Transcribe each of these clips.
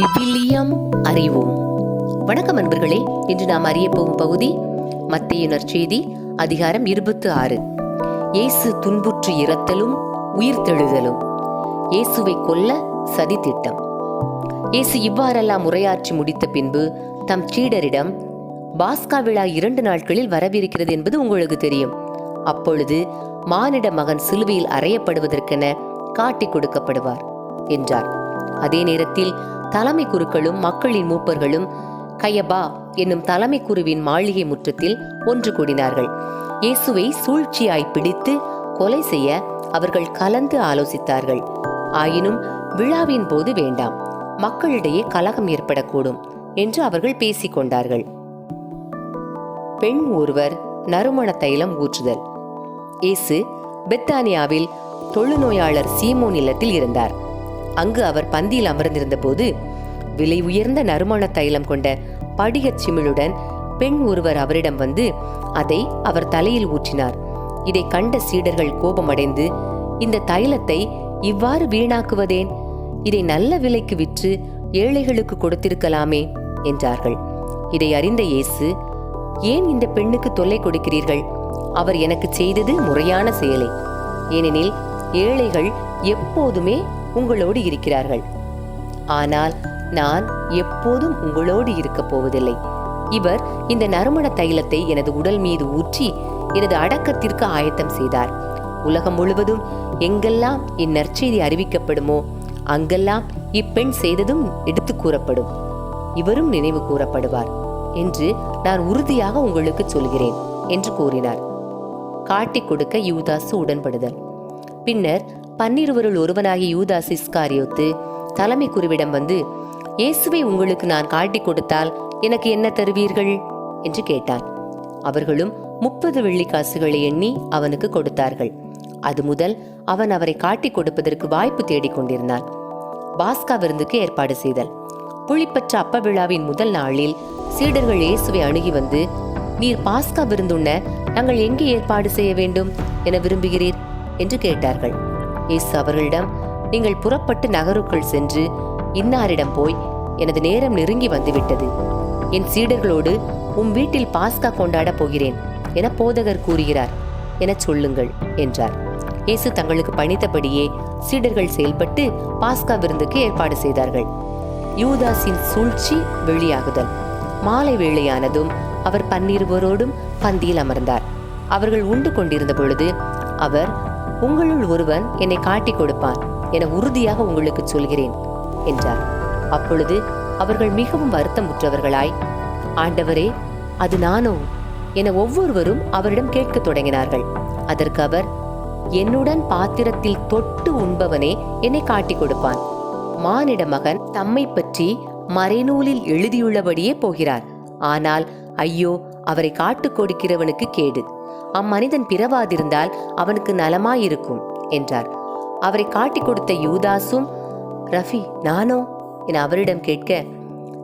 விவிலியம் அறிவோம். வணக்கம் அன்பர்களே இன்று நாம் அறிய போகும் பகுதி மத்திய செய்தி அதிகாரம் இருபத்து ஆறு இயேசு துன்புற்று இறத்தலும் உயிர்த்தெழுதலும். இயேசுவை கொல்ல சதி திட்டம். இயேசு இவ்வாறெல்லாம் உரையாற்றி முடித்த பின்பு தம் சீடரிடம் பாஸ்கா விழா இரண்டு நாட்களில் வரவிருக்கிறது என்பது உங்களுக்கு தெரியும். அப்பொழுது மானிட மகன் சிலுவையில் அறையப்படுவதற்கென காட்டிக் கொடுக்கப்படுவார் என்றார். அதே நேரத்தில் தலைமை குருக்களும் மக்களின் மூப்பர்களும் கையபா என்னும் தலைமை குருவின் மாளிகை முற்றத்தில் ஒன்று கூடினார்கள். இயேசுவை சூழ்ச்சியாய் பிடித்து கொலை செய்ய அவர்கள் கலந்து ஆலோசித்தார்கள். ஆயினும் விழாவின் போது வேண்டாம் மக்களிடையே கலகம் ஏற்படக்கூடும் என்று அவர்கள் பேசிக்கொண்டார்கள் பெண் ஒருவர் நறுமண தைலம் ஊற்றுதல். இயேசு பெத்தானியாவில் தொழுநோயாளர் சீமோன் இல்லத்தில் இருந்தார். அங்கு அவர் பந்தியில் அமர்ந்திருந்த போது விலை உயர்ந்த நறுமண தைலம் கொண்ட படிகச் சிமிழுடன் பெண் ஒருவர் அவரிடம் வந்து அதை அவர் தலையில் ஊற்றினார். இதை கண்ட சீடர்கள் கோபமடைந்து இந்த தைலத்தை இவ்வாறு வீணாக்குவதேன்? இதை நல்ல விலைக்கு விற்று ஏழைகளுக்கு கொடுத்திருக்கலாமே என்றார்கள். இதை அறிந்த இயேசு ஏன் இந்த பெண்ணுக்கு தொல்லை கொடுக்கிறீர்கள்? அவர் எனக்கு செய்தது முறையான செயலை. ஏனெனில் ஏழைகள் எப்போதுமே உங்களோடு இருக்கிறார்கள். ஆனால் நான் எப்போதும் உங்களோடு இருக்கப் போவதில்லை. இவர் இந்த நறுமண தைலத்தை எனது உடல் மீது ஊற்றி எனது அடக்கத்திற்கு ஆயத்தம் செய்தார். உலகம் முழுவதும் எங்கெல்லாம் இந்நற்செய்தி அறிவிக்கப்படுமோ அங்கெல்லாம் இப்பெண் செய்ததும் எடுத்து கூறப்படும். இவரும் நினைவு கூறப்படுவார் என்று நான் உறுதியாக உங்களுக்கு சொல்கிறேன் என்று கூறினார். காட்டிக் கொடுக்க யூதாசு உடன்படுதல். பின்னர் பன்னிருவருள் ஒருவனாகிய யூதாஸ் இஸ்காரியோத்து தலைமை குருவிடம் வந்து இயேசுவை உங்களுக்கு நான் காட்டி கொடுத்தால் எனக்கு என்ன தருவீர்கள்? என்று கேட்டான். அவர்களும் முப்பது வெள்ளிக்காசுகளை எண்ணி அவனுக்கு கொடுத்தார்கள். அது முதல் அவன் அவரை காட்டி கொடுப்பதற்கு வாய்ப்பு தேடிக்கொண்டிருந்தான் பாஸ்கா விருந்துக்கு ஏற்பாடு செய்தல். புளிப்பற்ற அப்ப விழாவின் முதல் நாளில் சீடர்கள் இயேசுவை அணுகி வந்து நீர் பாஸ்கா விருந்துண்ண நாங்கள் எங்கே ஏற்பாடு செய்ய வேண்டும்? என விரும்புகிறீர்? என்று கேட்டார்கள். இயேசு அவர்களிடம் நீங்கள் புறப்பட்டு நகருக்குள் சென்று இன்னாரிடம் போய் எனது நேரம் நெருங்கி வந்துவிட்டது. என் சீடர்களோடு உம் வீட்டில் பாஸ்கா கொண்டாடப் போகிறேன் என போதகர் கூறுகிறார். எனச் சொல்லுங்கள் என்றார். இயேசு தங்களுக்கு பணித்தபடியே சீடர்கள் செயல்பட்டு பாஸ்கா விருந்துக்கு ஏற்பாடு செய்தார்கள். யூதாஸின் சூழ்ச்சி வெளியாகுதல். மாலை வேளையானதும் அவர் பன்னிருவரோடும் பந்தியில் அமர்ந்தார். அவர்கள் உண்டு கொண்டிருந்த பொழுது அவர் உங்களுள் ஒருவன் என்னை காட்டிக் கொடுப்பான் என உறுதியாக உங்களுக்கு சொல்கிறேன் என்றார். அப்பொழுது அவர்கள் மிகவும் வருத்தமுற்றவர்களாய் ஆண்டவரே அது நானோ என ஒவ்வொருவரும் அவரிடம் கேட்கத் தொடங்கினார்கள். அதற்கு அவர் என்னுடன் பாத்திரத்தில் தொட்டு உண்பவனே என்னை காட்டிக் கொடுப்பான். மானிட மகன் தம்மை பற்றி மறைநூலில் எழுதியுள்ளபடியே போகிறார். ஆனால் ஐயோ அவரை காட்டுக் கொடுக்கிறவனுக்கு கேடு. அம்மனிதன் பிறவாதிருந்தால் அவனுக்கு நலமாயிருக்கும் என்றார். அவரை காட்டிக் கொடுத்த யூதாசும் ரஃபி நானோ? என அவரிடம் கேட்க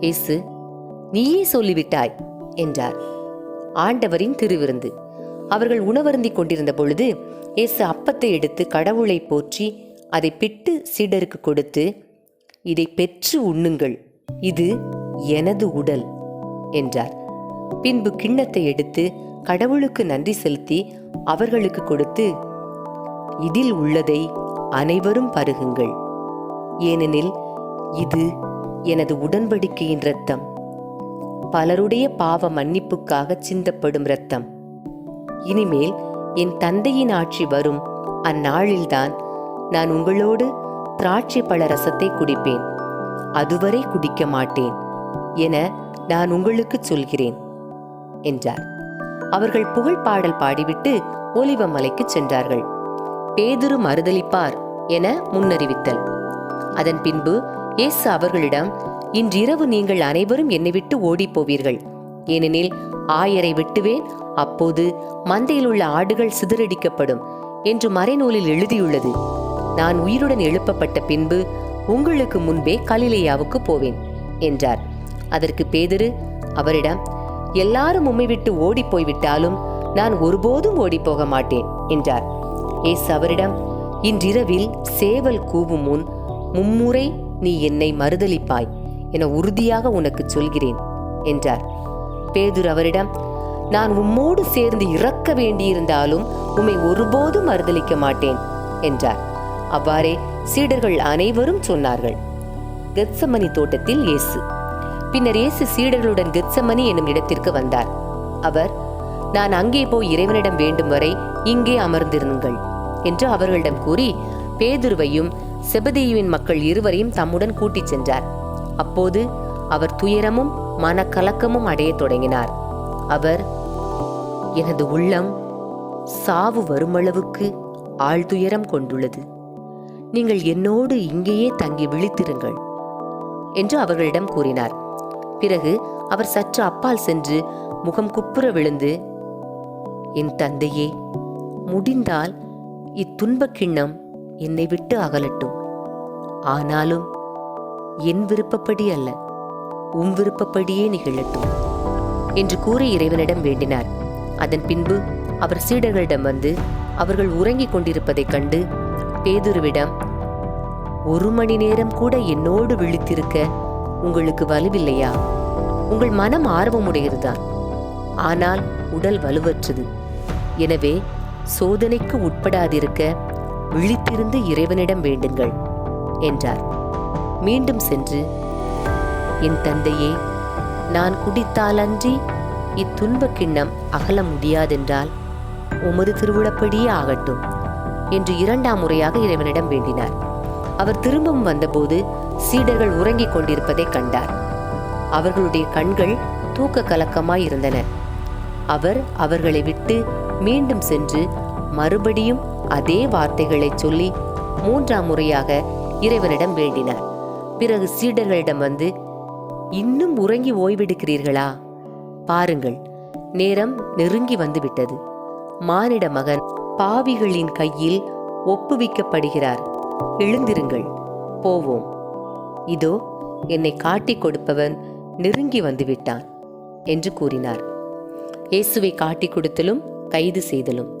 இயேசு நீயே சொல்லிவிட்டாய் என்றார். ஆண்டவரின் திருவிருந்து. அவர்கள் உணவருந்திக் கொண்டிருந்த பொழுது இயேசு அப்பத்தை எடுத்து கடவுளை போற்றி அதை பிட்டு சீடருக்கு கொடுத்து இதை பெற்று உண்ணுங்கள் இது எனது உடல் என்றார். பின்பு கிண்ணத்தை எடுத்து கடவுளுக்கு நன்றி செலுத்தி அவர்களுக்கு கொடுத்து இதில் உள்ளதை அனைவரும் பருகுங்கள். ஏனெனில் இது எனது உடன்படிக்கையின் இரத்தம். பலருடைய பாவ மன்னிப்புக்காக சிந்தப்படும் இரத்தம். இனிமேல் என் தந்தையின் ஆட்சி வரும் அந்நாளில்தான் நான் உங்களோடு திராட்சை பழ ரசத்தை குடிப்பேன். அதுவரை குடிக்க மாட்டேன் என நான் உங்களுக்கு சொல்கிறேன். என்றார். அவர்கள் புகழ் பாடல் பாடிவிட்டு ஒலிவ மலைக்கு சென்றார்கள். பேதுரு மறுதளிப்பார் என முன்னறிவித்தல். அதன் பின்பு இயேசு அவர்களிடம் இன்றிரவு நீங்கள் அனைவரும் என்னை விட்டு ஓடிப் போவீர்கள். ஏனெனில் ஆயரை விட்டுவேன் அப்போது மந்தையில் உள்ள ஆடுகள் சிதறடிக்கப்படும் என்று மறைநூலில் எழுதியுள்ளது. நான் உயிருடன் எழுப்பப்பட்ட பின்பு உங்களுக்கு முன்பே கலிலேயாவுக்கு போவேன் என்றார். அதற்கு பேதுரு அவரிடம் எல்லாரும் உம்மை விட்டு ஓடிப் போய்விட்டாலும் நான் ஒருபோதும் ஓடி போக மாட்டேன் என்றார். ஏசு அவரிடம் இன்றிரவில் சேவல் கூவும் முன் மும்முறை நீ என்னை மறுதலிப்பாய் என உறுதியாக உனக்கு சொல்கிறேன் என்றார். பேதுர் அவரிடம் நான் உம்மோடு சேர்ந்து இறக்க வேண்டியிருந்தாலும் உம்மை ஒருபோதும் மறுதலிக்க மாட்டேன் என்றார். அவ்வாறே சீடர்கள் அனைவரும் சொன்னார்கள். கெத்சமணி தோட்டத்தில் இயேசு பின்னர் இயேசு சீடர்களுடன் கெத்சமணி என்னும் இடத்திற்கு வந்தார். அவர் நான் அங்கே போய் இறைவனிடம் வேண்டும் வரை இங்கே அமர்ந்திருங்கள் என்று அவர்களிடம் கூறி பேதுருவையும் செபதேயுவின் மக்கள் இருவரையும் தம்முடன் கூட்டிச் சென்றார். அப்போது அவர் துயரமும் மனக்கலக்கமும் அடைய தொடங்கினார். அவர் எனது உள்ளம் சாவு வருமளவுக்கு ஆழ்துயரம் கொண்டுள்ளது. நீங்கள் என்னோடு இங்கேயே தங்கி விழித்திருங்கள் என்று அவர்களிடம் கூறினார். பிறகு அவர் சற்று அப்பால் சென்று முகம் குப்புற விழுந்து என் தந்தையே முடிந்தால் இத்துன்பக் கிண்ணம் என்னை விட்டு அகலட்டும். ஆனாலும் என் விருப்பப்படி அல்ல உம் விருப்பப்படியே நிகழட்டும் என்று கூறி இறைவனிடம் வேண்டினார். அதன் பின்பு அவர் சீடர்களிடம் வந்து அவர்கள் உறங்கிக் கொண்டிருப்பதைக் கண்டு பேதுருவிடம் ஒரு மணி நேரம் கூட என்னோடு விழித்திருக்க உங்களுக்கு வலுவில்லையா? உங்கள் மனம் ஆர்வமுடையதுதான். ஆனால் உடல் வலுவற்றது. எனவே சோதனைக்கு உட்படாதிருக்க விழித்திருந்து இறைவனிடம் வேண்டுங்கள் என்றார். மீண்டும் சென்று என் தந்தையே நான் குடித்தாலன்றி இத்துன்பக் கிண்ணம் அகல முடியாதென்றால் உமது திருவிழப்படியே ஆகட்டும் என்று இரண்டாம் முறையாக இறைவனிடம் வேண்டினார். அவர் திரும்பவும் வந்தபோது சீடர்கள் உறங்கிக் கொண்டிருப்பதைக் கண்டார். அவர்களுடைய கண்கள் தூக்க கலக்கமாயிருந்தன அவர் அவர்களை விட்டு மீண்டும் சென்று மறுபடியும் அதே வார்த்தைகளை சொல்லி மூன்றாம் முறையாக இறைவனிடம் வேண்டினார். பிறகு சீடர்களிடம் வந்து இன்னும் உறங்கி ஓய்வெடுக்கிறீர்களா? பாருங்கள் நேரம் நெருங்கி வந்துவிட்டது. மானிட மகன் பாவிகளின் கையில் ஒப்புவிக்கப்படுகிறார். எழுந்திருங்கள் போவோம். இதோ என்னை காட்டிக் கொடுப்பவன் நெருங்கி வந்துவிட்டான் என்று கூறினார். இயேசுவை காட்டிக் கொடுத்தலும் கைது செய்தலும்.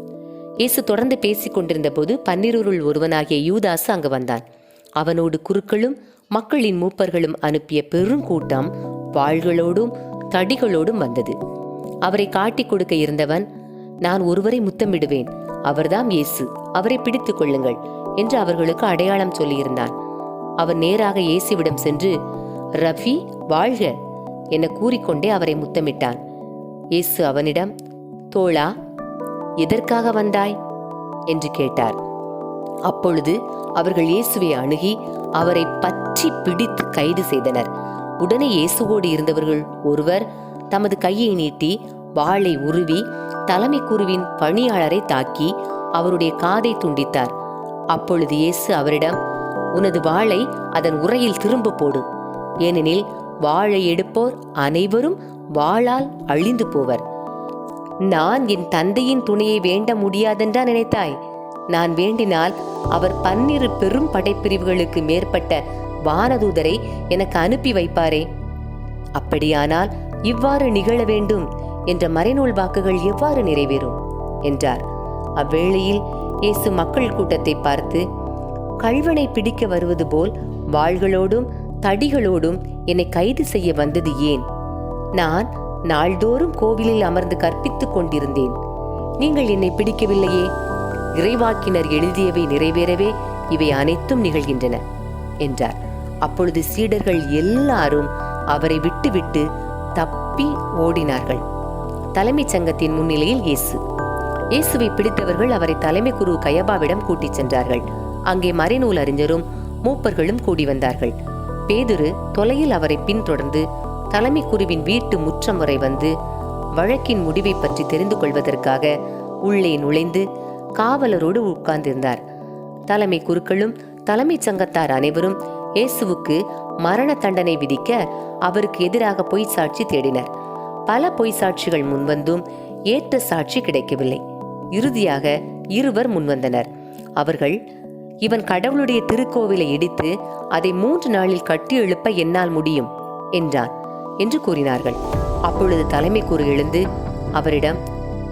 இயேசு தொடர்ந்து பேசிக் கொண்டிருந்த போது பன்னிருள் ஒருவனாகிய யூதாசு அங்கு வந்தான். அவனோடு குருக்களும் மக்களின் மூப்பர்களும் அனுப்பிய பெருங்கூட்டம் வாள்களோடும் தடிகளோடும் வந்தது. அவரை காட்டிக் கொடுக்க இருந்தவன் நான் ஒருவரை முத்தமிடுவேன் அவர்தாம் இயேசு அவரை பிடித்துக் கொள்ளுங்கள் என்று அவர்களுக்கு அடையாளம் சொல்லியிருந்தான். அவன் நேராக இயேசுவிடம் சென்று ரஃபி வாழ்க என கூறிக்கொண்டே அவரை முத்தமிட்டான். இயேசு அவனிடம் தோழா எதற்காக வந்தாய்? என்று கேட்டார். அப்பொழுது அவர்கள் இயேசுவை அணுகி அவரை பற்றி பிடித்து கைது செய்தனர். உடனே இயேசுவோடு இருந்தவர்கள் ஒருவர் தமது கையை நீட்டி வாளை உருவி தலைமை குருவின் பணியாளரை தாக்கி அவருடைய காதை துண்டித்தார். அப்பொழுது இயேசு அவரிடம் உனது வாளை அதன் உரையில் திரும்ப போடு. ஏனெனில் வாளை எடுப்போர் அனைவரும் வாளால் அழிந்து போவர். நான் என் தந்தையின் துணையை வேண்ட முடியாதென்றா நினைத்தாய்? நான் வேண்டினால் அவர் பன்னிரு பெரும் படைப்பிரிவுகளுக்கு மேற்பட்ட வானதூதரை எனக்கு அனுப்பி வைப்பாரே. அப்படியானால் இவ்வாறு நிகழ வேண்டும் என்ற மறைநூல் வாக்குகள் எவ்வாறு நிறைவேறும்? என்றார். அவ்வேளையில் இயேசு மக்கள் கூட்டத்தை பார்த்து கள்வனை பிடிக்க வருவது போல் வாள்களோடும் தடிகளோடும் என்னை கைது செய்ய வந்தது ஏன்? நான் நாள்தோறும் கோவிலில் அமர்ந்து கற்பித்துக் கொண்டிருந்தேன். நீங்கள் என்னை பிடிக்கவில்லையே? இறைவாக்கினர் எழுதியவை நிறைவேறவே இவை அனைத்தும் நிகழ்கின்றன என்றார். அப்பொழுது சீடர்கள் எல்லாரும் அவரை விட்டுவிட்டு தப்பி ஓடினார்கள். தலைமைச் சங்கத்தின் முன்னிலையில் இயேசு. இயேசுவை பிடித்தவர்கள் அவரை தலைமை குரு கயபாவிடம் கூட்டிச் சென்றார்கள். அங்கே மறைநூல் அறிஞரும் மூப்பர்களும் கூடி வந்தார்கள். பேதுரு தொலையில் அவரை பின்தொடர்ந்து தலைமை குருவின் வீட்டு முற்றம் வரை வந்து வழக்கின் முடிவை பற்றி தெரிந்து கொள்வதற்காக உள்ளே நுழைந்து காவலரோடு உட்கார்ந்திருந்தார். தலைமை குருக்களும் தலைமைச் சங்கத்தார் அனைவரும் இயேசுவுக்கு மரண தண்டனை விதிக்க அவருக்கு எதிராக பொய் சாட்சி தேடினர். பல பொய் சாட்சிகள் முன்வந்தும் ஏற்ற சாட்சி கிடைக்கவில்லை. இறுதியாக இருவர் முன்வந்தனர். அவர்கள் இவன் கடவுளுடைய திருக்கோவிலை இடித்து அதை மூன்று நாளில் கட்டி எழுப்ப என்னால் முடியும் என்றான் என்று கூறினார்கள். அப்பொழுது தலைமை கூறு எழுந்து அவரிடம்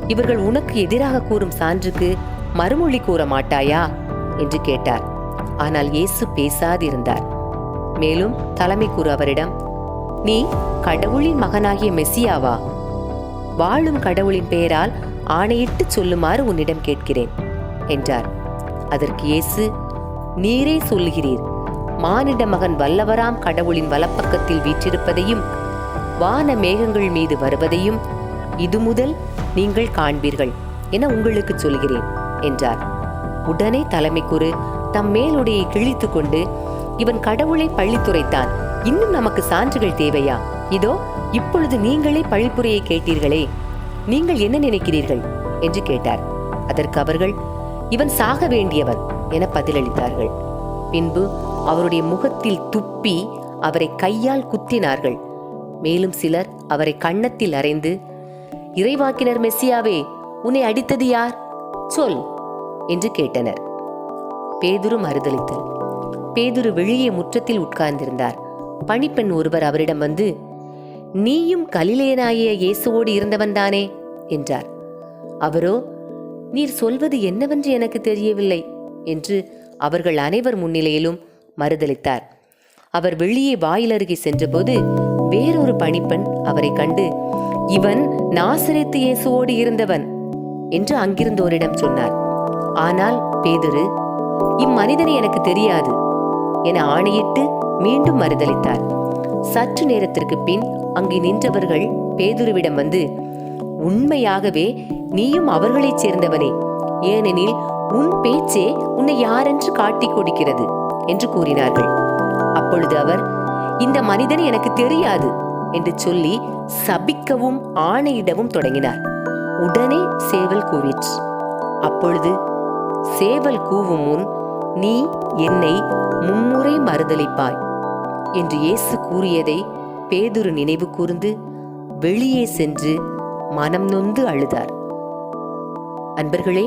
இவர்கள் உனக்கு எதிராக கூறும் சான்றுக்கு மறுமொழி கூற மாட்டாயா? என்று கேட்டார். ஆனால் இயேசு பேசாதிருந்தார். மேலும் தலைமை கூறு அவரிடம் நீ கடவுளின் மகனாகிய மெஸ்ஸியாவா வாழும் கடவுளின் பெயரால் ஆணையிட்டு சொல்லுமாறு உன்னிடம் கேட்கிறேன் என்றார். அதற்கு இயேசு நீரே சொல்லுகிறீர். மானிட மகன் வல்லவராம் கடவுளின் வலப்பக்கத்தில் வீற்றிருப்பதையும் வான மேகங்கள் மீது வருவதையும் இது முதல் நீங்கள் காண்பீர்கள் என உங்களுக்கு சொல்கிறேன் என்றார். உடனே தலைமை குரு தம் மேலுடையை கிழித்து கொண்டு இவன் கடவுளை பழித்துரைத்தான் இன்னும் நமக்கு சான்றுகள் தேவையா? இதோ இப்பொழுது நீங்களே பழிப்புரையை கேட்டீர்களே. நீங்கள் என்ன நினைக்கிறீர்கள்? என்று கேட்டார். அதற்கு அவர்கள் இவன் சாக வேண்டியவன் என பதிலளித்தார்கள். பின்பு அவருடைய முகத்தில் துப்பி அவரை கையால் குத்தினார்கள். மேலும் சிலர் அவரை கன்னத்தில் அறைந்து இறைவாக்கினர் மெஸ்ஸியாவே உன்னை அடித்தது யார்? சொல் என்று கேட்டனர். பேதுரு மறுதளித்தல் பேதுரு வெளியே முற்றத்தில் உட்கார்ந்திருந்தார். பணிப்பெண் ஒருவர் அவரிடம் வந்து நீயும் கலிலேயனாகிய இயேசுவோடு இருந்தவன்தானே என்றார். அவரோ நீர் சொல்வது என்னவென்று எனக்கு தெரியவில்லை. என்று அவர்கள் அனைவர் முன்னிலையிலும் மறுதளித்தார். அவர் வெளியே வாயிலருகே சென்றபோது வேறொரு பணிப்பெண் அவரை கண்டு இவன் நாசரித்து இயேசுவோடு இருந்தவன் என்று அங்கிருந்தோரிடம் சொன்னார். ஆனால் பேதுரு இம்மனிதனை எனக்கு தெரியாது என ஆணையிட்டு மீண்டும் மறுதளித்தார். சற்று நேரத்திற்கு பின் அங்கு நின்றவர்கள் பேதுருவிடம் வந்து உண்மையாகவே நீயும் அவர்களைச் சேர்ந்தவனே. ஏனெனில் உன் பேச்சே உன்னை யாரென்று காட்டிக் கொடுக்கிறது என்று கூறினார்கள். அப்பொழுது அவர் இந்த மனிதன் எனக்கு தெரியாது என்று சொல்லி சபிக்கவும் ஆணையிடவும் தொடங்கினார். உடனே சேவல் கூவிற்று அப்பொழுது சேவல் கூவும் முன் நீ என்னை மும்முறை மறுதலிப்பாய் என்று இயேசு கூறியதை பேதுரு நினைவு கூர்ந்து வெளியே சென்று மனம் நொந்து அழுதார். அன்பர்களே